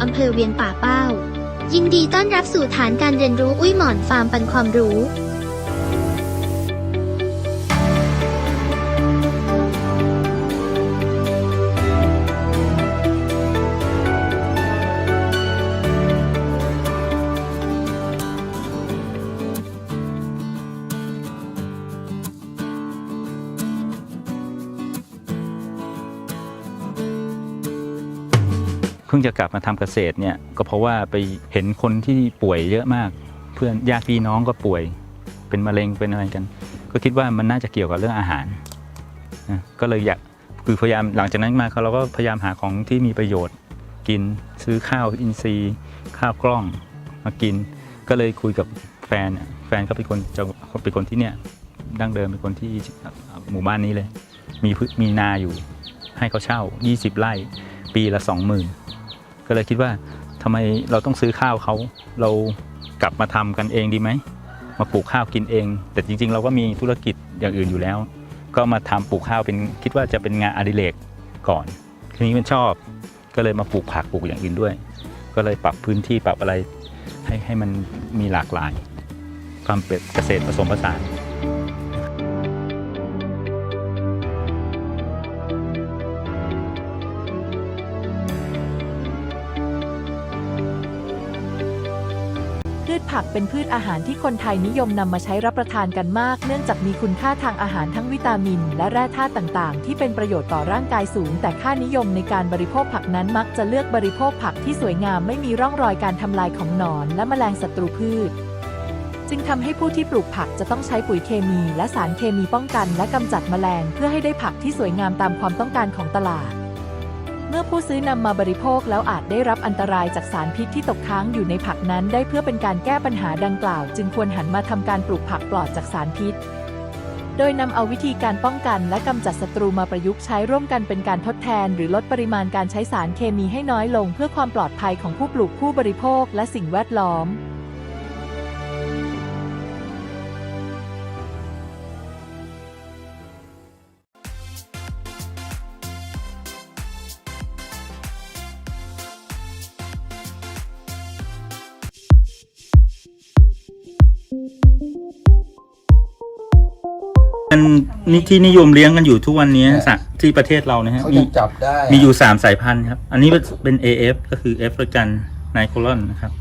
อำเภอเวียงป่าเป้า ยินดีต้อนรับสู่ฐานการเรียนรู้อุ้ยหมอนฟาร์มปันความรู้ เพิ่งจะกลับมาทำเกษตรเนี่ยก็เพราะว่าไปเห็นคนที่ป่วยเยอะมาก เพื่อนญาติพี่น้องก็ป่วย เป็นมะเร็งเป็นอะไรกัน ก็คิดว่ามันน่าจะเกี่ยวกับเรื่องอาหารนะก็เลยอยากคือพยายามหลังจากนั้นมาเราก็พยายามหาของที่มีประโยชน์กินซื้อข้าวอินทรีย์ ข้าวกล้องมากิน ก็เลยคุยกับแฟนแฟนก็เป็นคนจะเป็นคนที่เนี่ยดั้งเดิมเป็นคนที่หมู่บ้านนี้เลย มีพืมีนาอยู่ให้เขาเช่า 20 ไร่ ปีละ 20,000 ก็เลยคิดว่าทำไมเราต้องซื้อข้าวเขาเรากลับมาทำกันเองดีไหมมาปลูกข้าวกินเอง แต่จริง ๆ เราก็มีธุรกิจอย่างอื่นอยู่แล้ว ก็มาทำปลูกข้าวเป็นคิดว่าจะเป็นงานอดิเรกก่อนทีนี้มันชอบก็เลยมาปลูกผักปลูกอย่างอื่นด้วย ก็เลยปรับพื้นที่ปรับอะไรให้ให้มันมีหลากหลาย ความเป็นเกษตรผสมผสาน ผักเป็นพืชอาหารที่คนไทยนิยมนำมาใช้รับประทานกันมาก เนื่องจากมีคุณค่าทางอาหารทั้งวิตามิน และแร่ธาตุต่างๆ ที่เป็นประโยชน์ต่อร่างกายสูง แต่ค่านิยมในการบริโภคผักนั้นมักจะเลือกบริโภคผักที่สวยงามไม่มีร่องรอยการทำลายของหนอน และแมลงศัตรูพืช จึงทำให้ผู้ที่ปลูกผักจะต้องใช้ปุ๋ยเคมี และสารเคมีป้องกัน และกำจัดแมลง เพื่อให้ได้ผักที่สวยงามตามความต้องการของตลาด เมื่อผู้ซื้อนำมาบริโภคแล้วอาจได้รับอันตรายจากสารพิษที่ตกค้างอยู่ในผักนั้น ได้เพื่อเป็นการแก้ปัญหาดังกล่าว จึงควรหันมาทำการปลูกผักปลอดจากสารพิษ โดยนำเอาวิธีการป้องกันและกำจัดศัตรูมาประยุกต์ใช้ร่วมกันเป็นการทดแทน หรือลดปริมาณการใช้สารเคมีให้น้อยลง เพื่อความปลอดภัยของผู้ปลูกผู้บริโภคและสิ่งแวดล้อม มันนี่ที่นิยมเลี้ยงกันอยู่ทุกวันนี้สัตว์ที่ประเทศเรานะฮะเขามียังจับได้มีอยู่สามสายพันธุ์ครับ อันนี้เป็น AF ก็คือแอฟริกันไนโคลอนนะครับ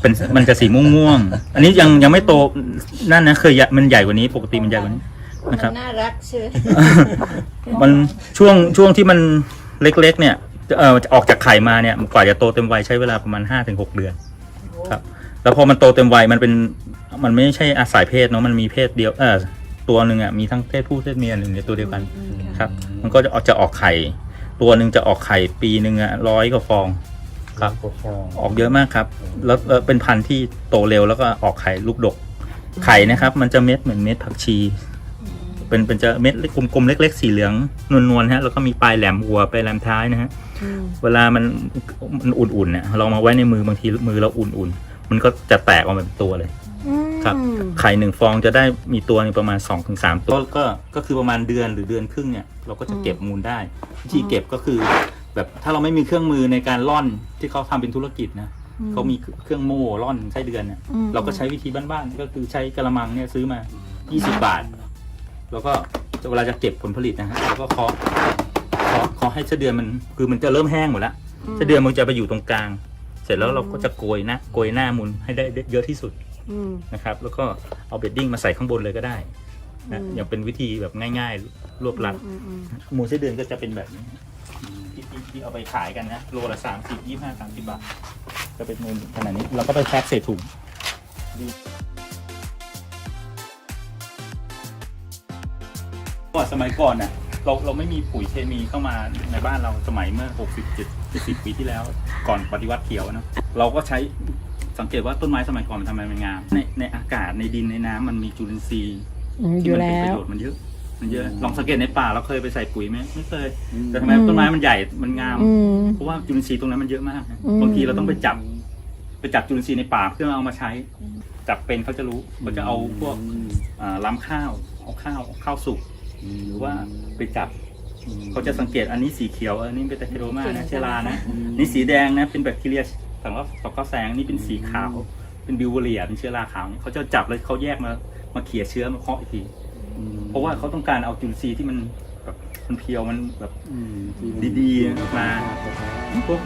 เป็นมันจะสีม่วงๆอันนี้ยังยังไม่โตนั่นนะเคยใหญ่มันใหญ่กว่านี้ปกติมันใหญ่กว่านี้นะครับ น่ารักเชื่อ มันช่วงช่วงที่มันเล็กๆ เนี่ยเอ่อออกจากไข่มาเนี่ยกว่าจะโตเต็มวัยใช้เวลาประมาณห้าถึงหกเดือน ครับ แล้วพอมันโตเต็มวัยมันเป็นมันไม่ใช่อาศัยเพศเนาะมันมีเพศเดียวเออ ตัวหนึ่งอะมีทั้งเพศผู้เพศเมียหนึ่งในตัวเดียวกันครับ มันก็จะออกจะออกไข่ ตัวหนึ่งจะออกไข่ปีหนึ่งอะร้อยกว่าฟองครับปกครองออกเยอะมากครับแล้วแล้วเป็นพันธุ์ที่โตเร็วแล้วก็ออกไข่ลูกดก ไข่นะครับ มันจะเม็ดเหมือนเม็ดผักชี เป็นเป็นจะเม็ดกลมๆเล็ก ๆ สีเหลืองนวลๆฮะแล้วก็มีปลายแหลมหัวปลายแหลมท้ายนะฮะเวลามันมันอุ่นๆเนี่ยเรามาไว้ในมือบางทีมือเราอุ่นๆมันก็จะแตกออกมาเป็นตัวเลย ครับไข่หนึ่งฟองจะได้มีตัวหนึงประมาณ2อถึงสตัวก็ก็คือประมาณเดือนหรือเดือนครึ่งเนี่ยเราก็จะเก็บมูลได้วิธีเก็บก็คือ แบบถ้าเราไม่มีเครื่องมือในการร่อนที่เขาทำเป็นธุรกิจนะเขามีเครื่องโม่ร่อนไส้เดือนเนี่ยเราก็ใช้วิธีบ้านๆก็คือใช้กระมังเนี่ยซื้อมา 20 บาท แล้วก็เวลาจะเก็บผลผลิตนะฮะเราก็เคาะเคาะเคาะให้ไส้เดือนมันคือมันจะเริ่มแห้งหมดแล้วไส้เดือนมันจะไปอยู่ตรงกลาง เสร็จแล้วเราก็จะโกยนะโกยหน้ามูลให้ได้เยอะที่สุด นะครับแล้วก็เอาเบดดิ้งมาใส่ข้างบนเลยก็ได้นะอย่างเป็นวิธีแบบง่าย ๆ รวบรัดหมูไส้เดือนก็จะเป็นแบบนี้ที่ที่ที่เอาไปขายกันนะโลละสามสิบยี่ห้าสามสิบบาทก็เป็นมูลขนาดนี้เราก็ไปแพ็คใส่ถุงก่อนสมัยก่อนน่ะเราเราไม่มีปุ๋ยเคมีเข้ามาในบ้านเราสมัยเมื่อ 60 70ปีที่แล้ว ก่อนปฏิวัติเขียวนะเราก็ใช้ สังเกตว่าต้นไม้สมัยก่อนมันทำไมมันงาม ในในอากาศในดินในน้ำมันมีจุลินทรีย์อืมอที่ยู่มัเป็นแล้ประวโยชน์มันเยอะมันเยอะ ลองสังเกตในป่าเราเคยไปใส่ปุ๋ยไหมไม่เคยแต่ทำไมต้นไม้มันใหญ่มันงาม อืม เพราะว่าจุลินทรีย์ตรงนั้นมันเยอะมากนะอืม บางทีเราต้องไปจับ ไปจับจุลินทรีย์ในป่าเพื่อเอามาใช้ จับเป็นเขาจะรู้เขาจะเอาพวกอ่าล้ำข้าวเอาข้าวข้าวสุกหรือว่าไปจับเขาจะสังเกตอันนี้สีเขียวอันนี้เป็นแบคทีโรมานะเชื้อรานะนี่สีแดงนะเป็นแบคทีเรีย สังเคราะห์สังเคราะห์แสงนี่เป็นสีขาว เป็นบิวเวอเรียเป็นเชื้อราขาวนี่เขาจะจับแล้วเขาแยกมามาเขี่ยเชื้อมาเคาะอีกทีเพราะว่าเขาต้องการเอาจุลินทรีย์ที่มันแบบมันเพียวมันแบบอืมดีๆมาพวก